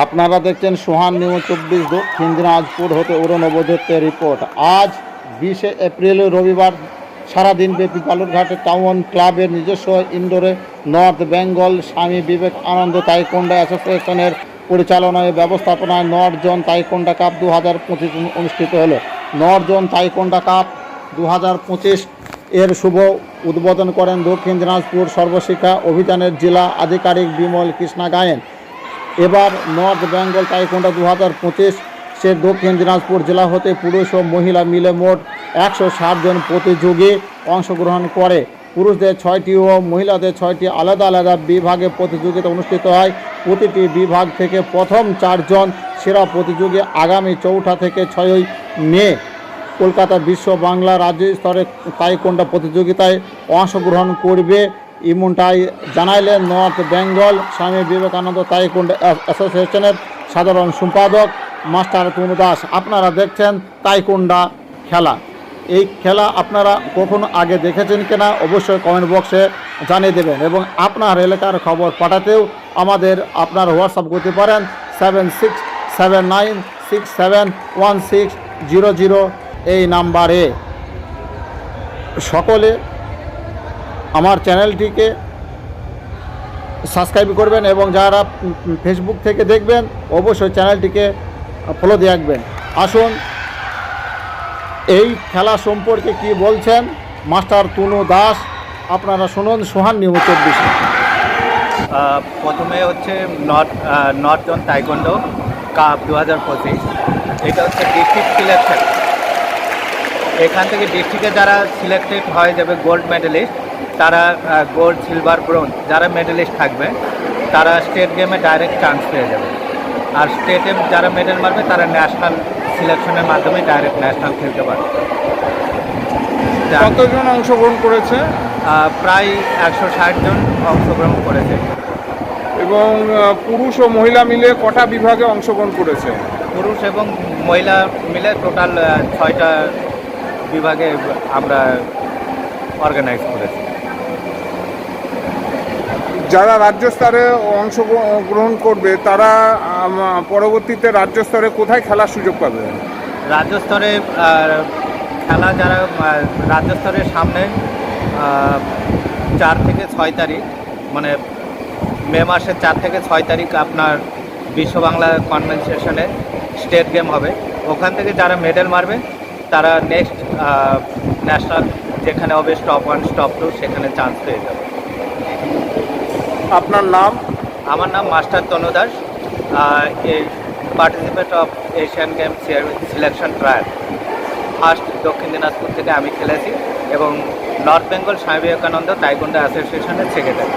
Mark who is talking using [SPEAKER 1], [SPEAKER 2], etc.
[SPEAKER 1] আপনারা দেখছেন সোহান নিউজ চব্বিশ দক্ষিণ দিনাজপুর হতে অরুণবদত্তের রিপোর্ট। আজ বিশে এপ্রিল, রবিবার সারাদিন ব্যাপী বালুরঘাটে টাউন ক্লাবের নিজস্ব ইন্ডোরে নর্থ বেঙ্গল স্বামী বিবেক আনন্দ তাইকোন্ডা অ্যাসোসিয়েশনের পরিচালনায় ব্যবস্থাপনায় নর্থ জোন তাইকোন্ডা কাপ দু হাজার পঁচিশ অনুষ্ঠিত হলো। নর্থ জোন তাইকোন্ডা কাপ দু হাজার পঁচিশ এর শুভ উদ্বোধন করেন দক্ষিণ দিনাজপুর সর্বশিক্ষা অভিযানের জেলা আধিকারিক বিমল কৃষ্ণা গায়েন এবার নর্থ বেঙ্গল তাইকোন্ডা দু হাজার পঁচিশ সে দক্ষিণ দিনাজপুর জেলা হতে পুরুষ ও মহিলা মিলে মোট একশো জন প্রতিযোগী অংশগ্রহণ করে। পুরুষদের ছয়টি ও মহিলাদের ছয়টি আলাদা আলাদা বিভাগে প্রতিযোগিতা অনুষ্ঠিত হয়। প্রতিটি বিভাগ থেকে প্রথম চারজন সেরা প্রতিযোগী আগামী চৌঠা থেকে ছয়ই মে কলকাতা বিশ্ব বাংলা রাজ্য স্তরে তাইকোন্ডা প্রতিযোগিতায় অংশগ্রহণ করবে। এমনটাই জানাইলেন নর্থ বেঙ্গল স্বামী বিবেকানন্দ তাইকুন্ড অ্যাসোসিয়েশনের সাধারণ সম্পাদক মাস্টার তনু দাস। আপনারা দেখছেন তাইকুন্ডা খেলা। এই খেলা আপনারা কখনো আগে দেখেছেন কিনা অবশ্যই কমেন্ট বক্সে জানিয়ে দেবেন এবং আপনার এলাকার খবর পাঠাতেও আমাদের আপনার হোয়াটসঅ্যাপ করতে পারেন seven six seven nine six seven one six zero zero এই নাম্বারে। সকলে আমার চ্যানেলটিকে সাবস্ক্রাইব করবেন এবং যারা ফেসবুক থেকে দেখবেন, অবশ্যই চ্যানেলটিকে ফলো দিয়ে রাখবেন। আসুন, এই খেলা সম্পর্কে কি বলছেন? মাস্টার তুনু দাস, আপনারা শুনুন সোহান নিউজ চব্বিশে।
[SPEAKER 2] প্রথমে হচ্ছে নর্থ নর্থ জন তাইকন্ডো কাপ দু হাজার পঁচিশ। এটা হচ্ছে ডিস্ট্রিক্ট সিলেকশন এখান থেকে ডিস্ট্রিক্টে যারা সিলেক্টেড হয়ে যাবে গোল্ড মেডেলিস্ট তারা গোল্ড সিলভার ব্রোঞ্জ যারা মেডেলিস্ট থাকবে তারা স্টেট গেমে ডাইরেক্ট চান্স পেয়ে যাবে। আর স্টেটে যারা মেডেল মারবে তারা ন্যাশনাল সিলেকশনের মাধ্যমে ডাইরেক্ট ন্যাশনাল খেলতে পারবে।
[SPEAKER 3] কতজন অংশগ্রহণ করেছে?
[SPEAKER 2] প্রায় একশো ষাট জন অংশগ্রহণ করেছে।
[SPEAKER 3] এবং পুরুষ ও মহিলা মিলে কটা বিভাগে অংশগ্রহণ করেছে?
[SPEAKER 2] পুরুষ এবং মহিলা মিলে টোটাল ছয়টা বিভাগে আমরা অর্গানাইজ করেছি।
[SPEAKER 3] যারা রাজ্য স্তরে অংশগ্রহণ করবে, তারা পরবর্তীতে রাজ্য স্তরে কোথায় খেলার সুযোগ পাবে?
[SPEAKER 2] রাজ্য স্তরে খেলা যারা রাজ্য স্তরের সামনে চার থেকে ছয় তারিখ মানে মে মাসের চার থেকে ছয় তারিখ আপনার বিশ্ব বাংলা কনভেনশনে স্টেট গেম হবে। ওখান থেকে যারা মেডেল মারবে, তারা নেক্সট ন্যাশনাল যেখানে হবে, স্টপ ওয়ান, স্টপ টু, সেখানে চান্স পেয়ে যাবে।
[SPEAKER 3] আপনার নাম?
[SPEAKER 2] আমার নাম master Tanu Das participate of Asian game selection trial first Dakshin Dinajpur থেকে আমি খেলেছি এবং নর্থ বেঙ্গল স্বামী বিবেকানন্দ তাইকন্ডা অ্যাসোসিয়েশনের সেক্রেটারি